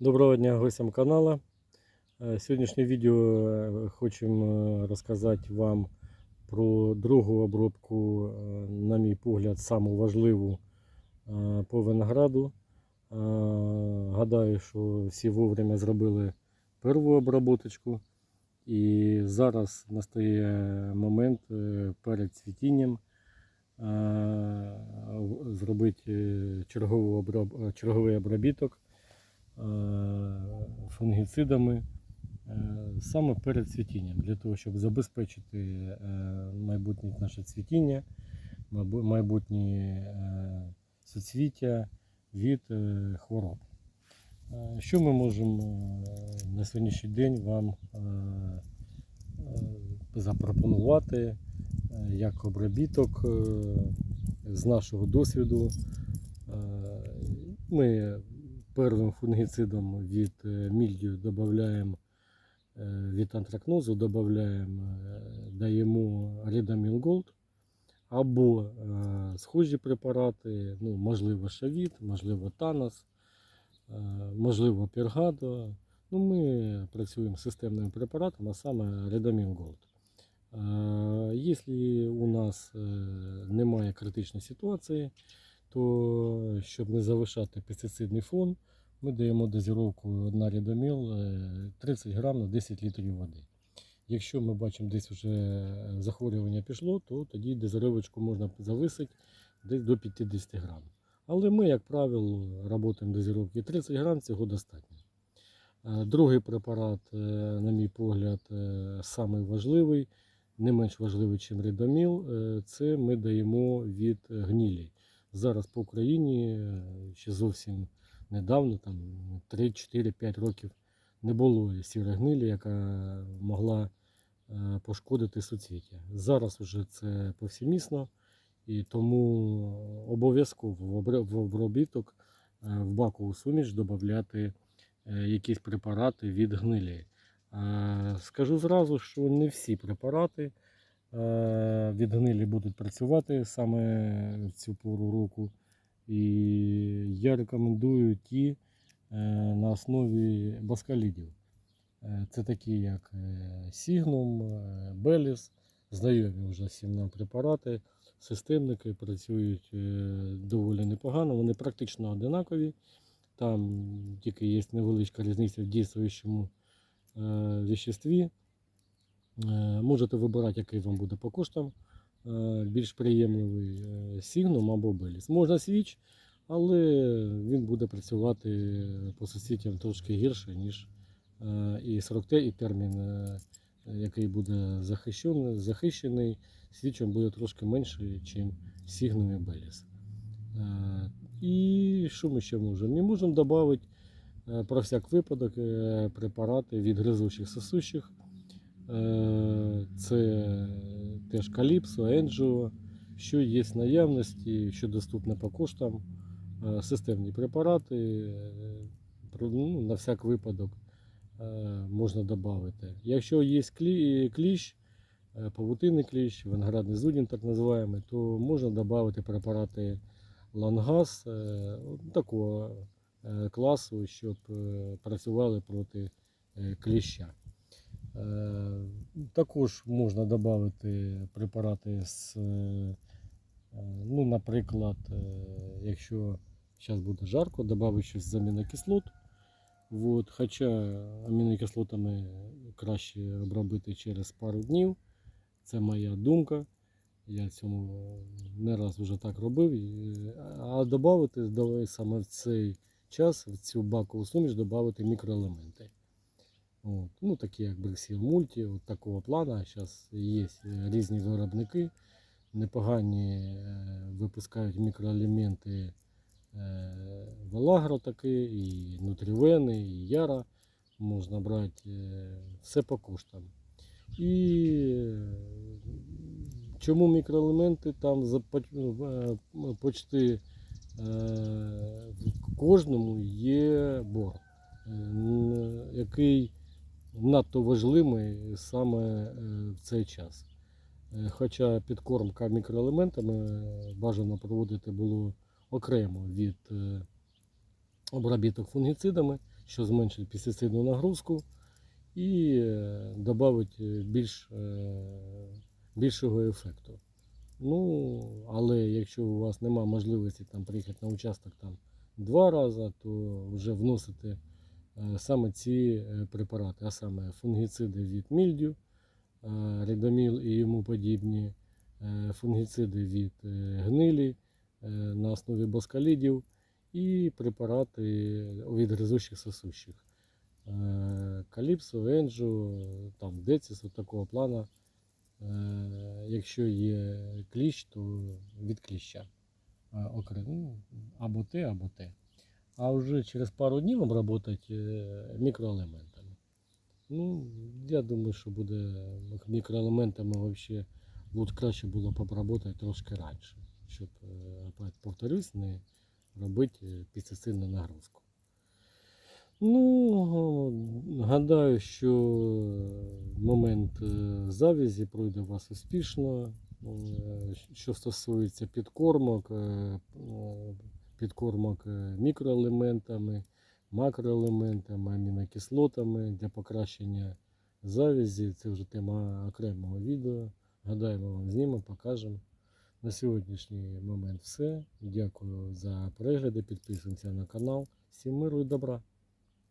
Доброго дня гостям каналу. Е, Сьогоднішнє відео е, хочемо розказати вам про другу обробку, е, на мій погляд, саму важливу е, по винограду. Е, Гадаю, що всі вовремя зробили перву оброботочку. І зараз настає момент е, перед цвітінням е, зробити е, черговий обробіток е, фунгіцидами е, саме перед цвітінням, для того, щоб забезпечити е, майбутнє наше цвітіння, майбу- майбутнє е, суцвіття від е, хвороб. Е, Що ми можемо е, на сьогоднішній день вам е, е, запропонувати е, як обробіток е, з нашого досвіду? Е, Ми первим фунгіцидом від е, мільдію додаємо від антракнозу додаємо, даємо Редаміл Голд або е, схожі препарати, ну, можливо, шавіт, можливо, танос, е, можливо, пергадо. Ну, ми працюємо з системним препаратом, а саме Редаміл Голд. Е, Якщо у нас е, немає критичної ситуації, то щоб не завишати пестицидний фон, ми даємо дозировку на рідоміл е, 30 грам на 10 літрів води. Якщо ми бачимо десь вже захворювання пішло, то тоді дозировочку можна зависити десь до 50 грам. Але ми, як правило, працюємо дозировки 30 грам, цього достатньо. Е, Другий препарат, е, на мій погляд, е, самий не менш важливий, ніж рідоміл, е, це ми даємо від гнилі. Зараз по Україні е, ще зовсім недавно, там 3-4-5 років, не було сірої гнилі, яка могла е, пошкодити суцвіття. Зараз вже це повсімісно, і тому обов'язково в обробіток е, в бакову суміш додати якісь препарати від гнилі. Скажу зразу, що не всі препарати від гнилі будуть працювати саме в цю пору року. І я рекомендую ті е, на основі баскалідів. Е, Це такі, як Сігнум, Беліс, знайомі вже всім нам препарати. Системники працюють е, доволі непогано, вони практично одинакові. Там тільки є невеличка різниця в дійствуючому е, веществі. Е, можете вибирати, який вам буде по коштам е, більш приємливий е, Сігнум або Беліс. Можна свіч, але він буде працювати по сусідям трошки гірше, ніж е, і 40Т, і термін, е, який буде захищений, захищений свічом буде трошки менше, ніж Сігнум і Беліс. Е, І що ми ще можемо? Ми можемо додати е, про всяк випадок е, препарати від гризучих сосущих. Е, Це теж Каліпсо, Енджіо, що є в наявності, що доступне по коштам. Е, Системні препарати е, ну, на всяк випадок можна додати. Якщо є кліщ, павутинний кліщ, виноградний зудін, так називаємо, то можна додати препарати лангаз такого класу, щоб працювали проти кліща. Е, Також можна додати препарати з, е, е, ну, наприклад, якщо зараз буде жарко, додати щось з амінокислот. От, хоча амінокислотами краще обробити через пару днів. Це моя думка. Я цьому не раз вже так робив. А додати саме в цей час, в цю бакову суміш, додати мікроелементи. От. Ну, такі як Брексіл Мульті, от такого плана. Зараз є різні виробники, непогані е, випускають мікроелементи е, Велагро таки, і Нутрівени, і Яра. Можна брати е, все по коштам. І чому мікроелементи там почти в кожному є бор, е, який надто важливий саме е, в цей час. Е, Хоча підкормка мікроелементами е, бажано проводити було окремо від обробіток фунгіцидами, що зменшить пестицидну нагрузку і додати більш, більшого ефекту. Ну, але якщо у вас немає можливості там приїхати на участок там два рази, то вже вносите е, саме ці е, препарати, а саме фунгіциди від мільдю, е, редоміл і йому подібні, е, фунгіциди від е, гнилі е, на основі боскалідів і препарати від гризучих сосущих. Е, Каліпсо, Енджо, там Децис, такого плана. Е, Якщо є кліщ, то від кліща. Е, ну, Або те, або те. А вже через пару днів обработати е, мікроелементами. Ну, я думаю, що буде мікроелементами вообще лучше краще було б обработати трошки раніше, щоб, е, повторюсь, не робити е, нагрузку. Ну, гадаю, що момент завязі пройде у вас успішно. Що стосується підкормок, підкормок е, мікроелементами, макроелементами, амінокислотами для покращення завязі, це вже тема окремого відео. Гадаємо вам знімемо, покажемо. На сьогоднішній момент все. Дякую за перегляди. Підписуємося на канал. Всім миру і добра!